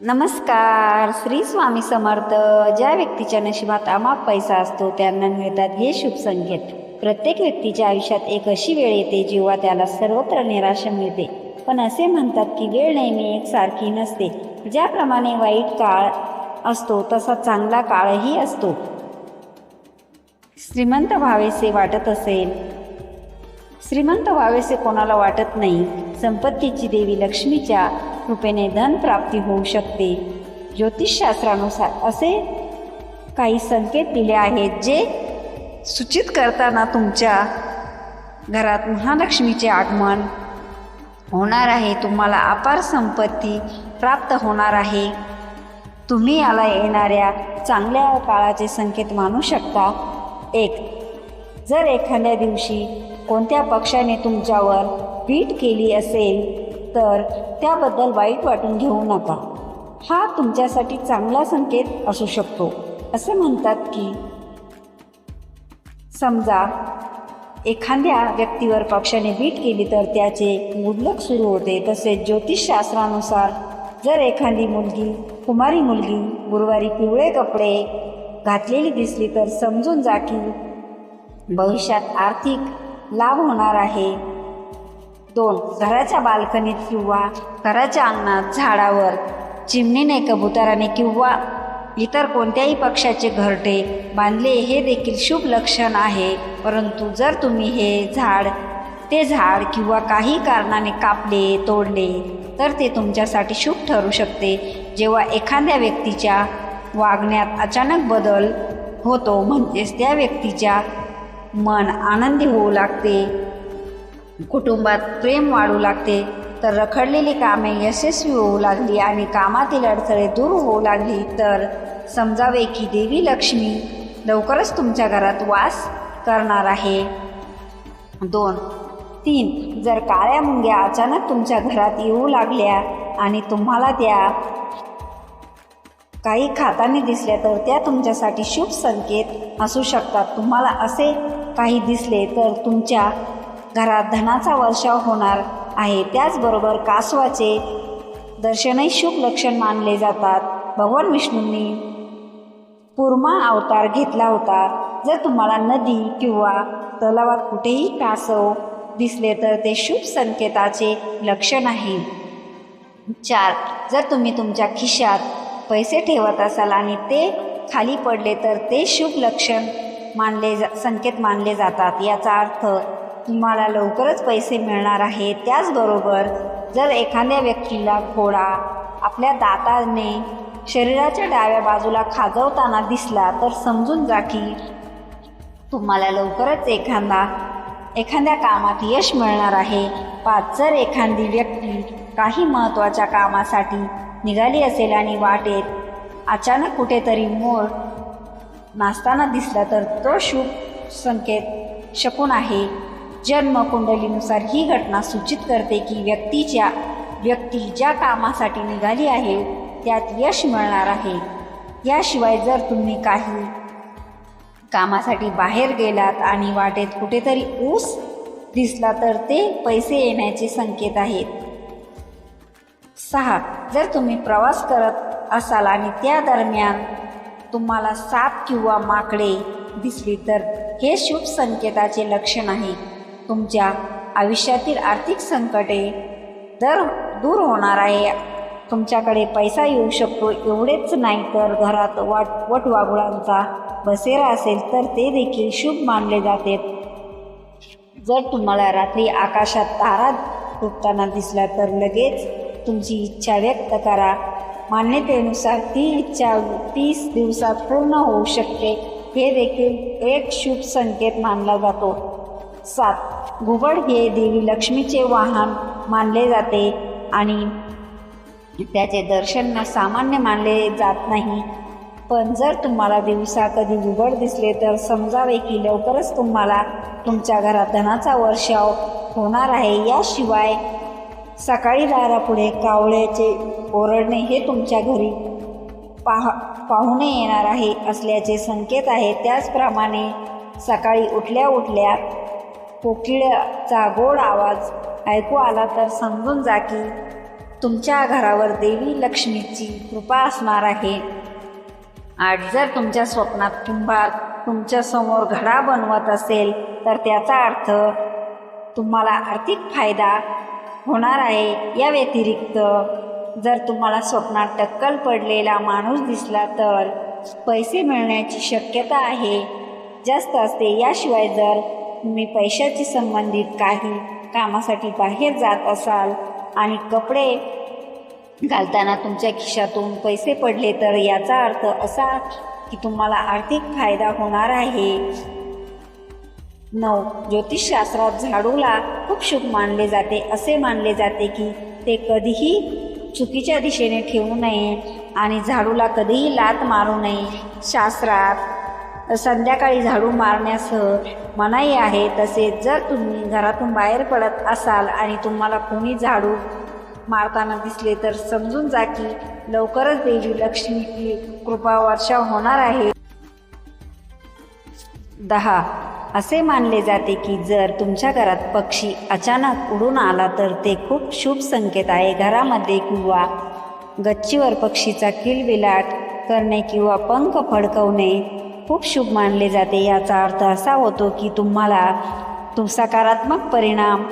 नमस्कार श्री स्वामी समर्थ. ज्या व्यक्तीच्या नशिबात अमाप पैसा असतो त्यांना मिळतात हे शुभ संकेत. प्रत्येक व्यक्तीच्या आयुष्यात एक अशी वेळ येते जेव्हा त्याला सर्वत्र निराशा मिळते. पण असे म्हणतात की वेळ नेहमी एकसारखी नसते. ज्याप्रमाणे वाईट काळ असतो तसा चांगला काळही असतो. श्रीमंत व्हावेसे वाटत असेल. श्रीमंत व्हावेसे कोणाला वाटत नाही. संपत्तीची देवी लक्ष्मीच्या कृपेने धन प्राप्ती होऊ शकते. ज्योतिषशास्त्रानुसार असे काही संकेत दिले आहेत जे सूचित करताना तुमच्या घरात महालक्ष्मीचे आगमन होणार आहे. तुम्हाला अपार संपत्ती प्राप्त होणार आहे. तुम्ही याला येणाऱ्या चांगल्या काळाचे संकेत मानू शकता. एक जर एखाद्या दिवशी कोणत्या पक्षाने तुमच्यावर पीठ केली असेल तर त्याबद्दल वाईट वाटून घेऊ नका. हा तुमच्यासाठी चांगला संकेत असू शकतो असे म्हणतात की समजा एखाद्या व्यक्तीवर पक्षाने बीट केली तर त्याचे मुबलक सुरू होते. तसेच ज्योतिषशास्त्रानुसार जर एखादी मुलगी कुमारी मुलगी गुरुवारी पिवळे कपडे घातलेली दिसली तर समजून जा की भविष्यात आर्थिक लाभ होणार आहे. दोन घराच्या बाल्कनीत किंवा घराच्या अंगणात झाडावर चिमणीने कबुतराने किंवा इतर कोणत्याही पक्षाचे घरटे बांधले हे देखील शुभ लक्षण आहे. परंतु जर तुम्ही हे झाड ते झाड किंवा काही कारणाने कापले तोडले तर ते तुमच्यासाठी शुभ ठरू शकते. जेव्हा एखाद्या व्यक्तीच्या वागण्यात अचानक बदल होतो म्हणजेच त्या व्यक्तीच्या मन आनंदी होऊ लागते. कुटुंबात प्रेम वाढू लागते तर रखडलेली कामे यशस्वी होऊ लागली आणि कामातील अडथळे दूर होऊ लागली तर समजावे की देवी लक्ष्मी लवकरच तुमच्या घरात वास करणार आहे. दोन. तीन. जर काळ्या मुंग्या अचानक तुमच्या घरात येऊ लागल्या आणि तुम्हाला त्या काही खाताने दिसल्या तर त्या तुमच्यासाठी शुभ संकेत असू शकतात. तुम्हाला असे काही दिसले तर तुमच्या घरात धनाचा वर्षाव होणार आहे. त्याचबरोबर कासवाचे दर्शनही शुभ लक्षण मानले जातात. भगवान विष्णूंनी पूर्मा अवतार घेतला होता. जर तुम्हाला नदी किंवा तलावात कुठेही कासव दिसले तर ते शुभ संकेताचे लक्षण आहे. चार. जर तुम्ही तुमच्या खिशात पैसे ठेवत असाल आणि ते खाली पडले तर ते शुभ लक्षण मानले जा संकेत मानले जातात. याचा अर्थ तुम्हाला लवकरच पैसे मिळणार आहे त्याचबरोबर जर एखाद्या व्यक्तीला घोडा आपल्या दाताने शरीराच्या डाव्या बाजूला खाजवताना दिसला तर समजून जा की तुम्हाला लवकरच एखादा एखाद्या कामात यश मिळणार आहे. पाच जर एखादी व्यक्ती काही महत्त्वाच्या कामासाठी निघाली असेल आणि वाटेत अचानक कुठेतरी मोर नाचताना दिसला तर तो शुभ संकेत शकून आहे. जन्मकुंडलीनुसार ही घटना सूचित करते की व्यक्तीच्या व्यक्ती ज्या कामासाठी निघाली आहे त्यात यश मिळणार आहे. याशिवाय जर तुम्ही काही कामासाठी बाहेर गेलात आणि वाटेत कुठेतरी ऊस दिसला तर ते पैसे येण्याचे संकेत आहेत. सहा. जर तुम्ही प्रवास करत असाल आणि त्या दरम्यान तुम्हाला साप किंवा माकडे दिसली तर हे शुभ संकेताचे लक्षण आहे. तुमच्या आयुष्यातील आर्थिक संकटे दर दूर होणार आहे. तुमच्याकडे पैसा येऊ शकतो एवढेच नाही तर घरात वाट वटवागुळांचा बसेरा असेल तर ते देखील शुभ मानले जाते. जर तुम्हाला रात्री आकाशात तारा तुटताना दिसला तर लगेच तुमची इच्छा व्यक्त करा. मान्यतेनुसार ती इच्छा तीस दिवसात पूर्ण होऊ शकते. हे देखील एक शुभ संकेत मानला जातो. सात. घुबड हे देवी लक्ष्मीचे वाहन मानले जाते आणि त्याचे दर्शन सामान्य मानले जात नाही. पण जर तुम्हाला दिवसा कधी घुबड दिसले तर समजावे की लवकरच तुम्हाला तुमच्या घरात धनाचा वर्षाव होणार आहे. याशिवाय सकाळी दारापुढे कावळ्याचे ओरडणे हे तुमच्या घरी पाह पाहुणे येणार आहे असल्याचे संकेत आहे. त्याचप्रमाणे सकाळी उठल्या उठल्या कोकिळाचा गोड आवाज ऐकू आला तर समजून जा की तुमच्या घरावर देवी लक्ष्मीची कृपा असणार आहे. आणि जर तुमच्या स्वप्नात कुंभार तुमच्यासमोर घडा बनवत असेल तर त्याचा अर्थ तुम्हाला आर्थिक फायदा होणार आहे. या व्यतिरिक्त जर तुम्हाला स्वप्नात टक्कल पडलेला माणूस दिसला तर पैसे मिळण्याची शक्यता आहे. जास्त असते. याशिवाय जर तुम्ही पैशाची संबंधित काही कामासाठी बाहेर जात असाल आणि कपडे घालताना तुमच्या खिशातून पैसे पडले तर याचा अर्थ असा की तुम्हाला आर्थिक फायदा होणार आहे. नऊ. ज्योतिषशास्त्रात झाडूला खूप शुभ मानले जाते. असे मानले जाते की ते कधीही चुकीच्या दिशेने ठेवू नये आणि झाडूला कधीही लात मारू नये. शास्त्रात संध्याकाळी झाडू मारण्यासह मनाई आहे तसेच जर तुम्ही घरातून बाहेर पडत असाल आणि तुम्हाला कोणी झाडू मारताना दिसले तर समजून जा की लवकरच देवी लक्ष्मीची कृपा वर्षा होणार आहे. दहा. असे मानले जाते की जर तुमच्या घरात पक्षी अचानक उडून आला तर ते खूप शुभ संकेत आहे. घरामध्ये किंवा गच्चीवर पक्षीचा किलबिलाट करणे किंवा पंख फडकवणे खूप शुभ मानले जाते. याचा अर्थ असा होतो की तुम्हाला तुम सकारात्मक परिणाम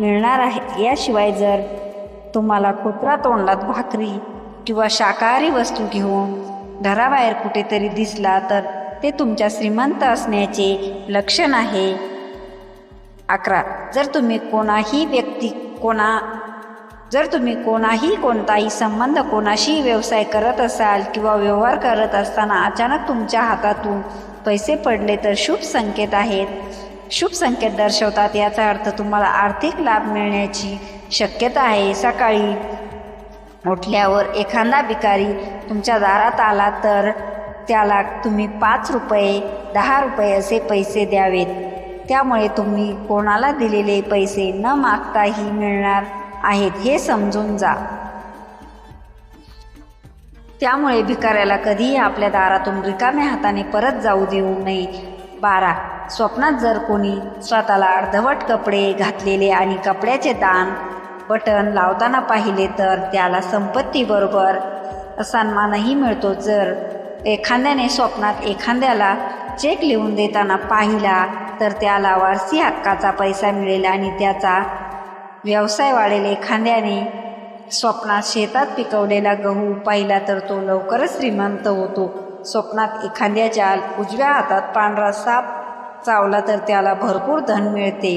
मिळणार आहे. याशिवाय जर तुम्हाला कुत्रा तोंडात भाकरी किंवा शाकाहारी वस्तू घेऊन घराबाहेर कुठेतरी दिसला तर ते तुमच्या श्रीमंत असण्याचे लक्षण आहे. अकरा. जर तुम्ही कोणाही व्यक्ती कोणा जर तुम्ही कोणाही कोणताही संबंध कोणाशी व्यवसाय करत असाल किंवा व्यवहार करत असताना अचानक तुमच्या हातातून पैसे पडले तर शुभ संकेत आहेत. शुभ संकेत दर्शवतात याचा अर्थ तुम्हाला आर्थिक लाभ मिळण्याची शक्यता आहे. सकाळी उठल्यावर एखादा भिकारी तुमच्या दारात आला तर त्याला तुम्ही पाच रुपये दहा रुपये असे पैसे द्यावेत. त्यामुळे तुम्ही कोणाला दिलेले पैसे न मागताही मिळणार आहेत हे समजून जा. त्यामुळे भिकाऱ्याला कधीही आपल्या दारातून रिकाम्या हाताने परत जाऊ देऊ नये. बारा स्वप्नात जर कोणी स्वतःला अर्धवट कपडे घातलेले आणि कपड्याचे दान बटन लावताना पाहिले तर त्याला संपत्तीबरोबर सन्मानही मिळतो. जर एखाद्याने स्वप्नात एखाद्याला चेक लिहून देताना पाहिला तर त्याला वारसी हक्काचा पैसा मिळेल आणि त्याचा व्यवसाय वाढेल. एखाद्याने स्वप्नात शेतात पिकवलेला गहू पाहिला तर तो लवकरच श्रीमंत होतो. स्वप्नात एखाद्याच्या उजव्या हातात पांढरा साप चावला तर त्याला भरपूर धन मिळते.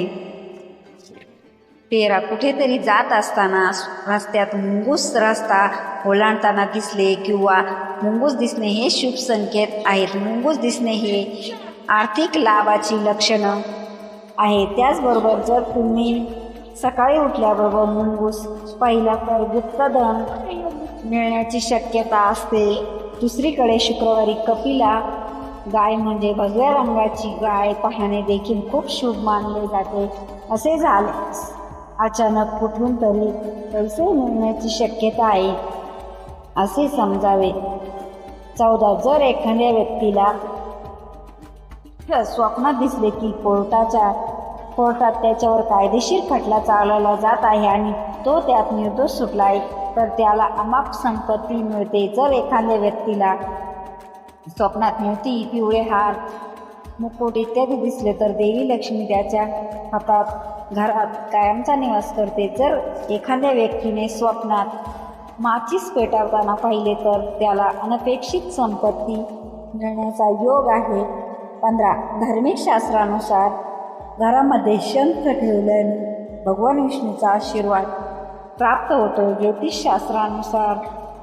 पेरा कुठेतरी जात असताना रस्त्यात मुंगूस रस्ता ओलांडताना दिसले किंवा मुंगूस दिसणे हे शुभ संकेत आहेत. मुंगूस दिसणे हे आर्थिक लाभाची लक्षणं आहे त्याचबरोबर जर तुम्ही सकाळी उठल्याबरोबर मुंगूस पहिला तर गुप्तधन मिळण्याची शक्यता असते. दुसरीकडे शुक्रवारी कपिला गाय म्हणजे भगव्या रंगाची गाय पाहणे देखील खूप शुभ मानले जाते. असे झाले. अचानक कुठून तरी पैसे मिळण्याची शक्यता आहे. असे समजावे. चौदा जर एखाद्या व्यक्तीला स्वप्नात दिसले की कोर्टाच्या कोर्टात त्याच्यावर कायदेशीर खटला चालवला जात आहे आणि तो त्यात निर्दोष सुटला आहे. तर त्याला अमाप संपत्ती मिळते जर एखाद्या व्यक्तीला स्वप्नात मोती पिवळे हार मुकुट इत्यादी दिसले तर देवी लक्ष्मी त्याच्या हातात घरात कायमचा निवास करते. जर एखाद्या व्यक्तीने स्वप्नात माचीस पेटावताना पाहिले तर त्याला अनपेक्षित संपत्ती मिळण्याचा योग आहे. पंधरा धार्मिक शास्त्रानुसार घरामध्ये शंख ठेवल्याने भगवान विष्णूचा आशीर्वाद प्राप्त होतो. ज्योतिषशास्त्रानुसार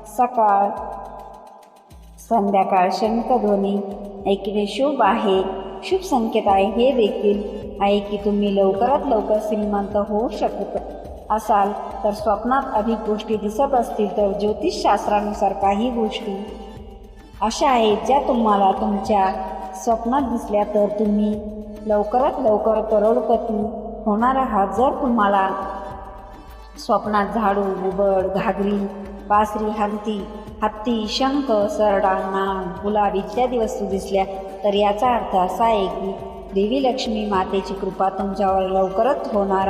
सकाळ संध्याकाळ शंखध्वनी ऐकणे शुभ आहे. शुभ संकेत आहे. हे देखील आहे की तुम्ही लवकरात लवकर श्रीमंत होऊ शकत असाल तर स्वप्नात अधिक गोष्टी दिसत असतील तर ज्योतिषशास्त्रानुसार काही गोष्टी अशा आहेत ज्या तुम्हाला तुमच्या स्वप्नात दिसल्या तर तुम्ही लवकरात लवकर करोडपती होणार आहात जर तुम्हाला स्वप्नात झाडू बुबड घागरी बासरी हंती हत्ती शंख सरडा नाग गुलाब इत्यादी वस्तू दिसल्या तर याचा अर्थ असा आहे की देवी लक्ष्मी मातेची कृपा तुमच्यावर लवकरच होणार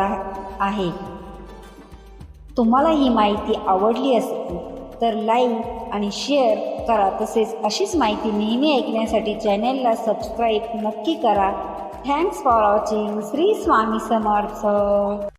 आहे. तुम्हाला ही माहिती आवडली असेल तर लाईक आणि शेअर करा. तसेच अशीच माहिती नेहमी ऐकण्यासाठी चॅनेलला सबस्क्राईब नक्की करा. thanks for watching Shri Swami Samarth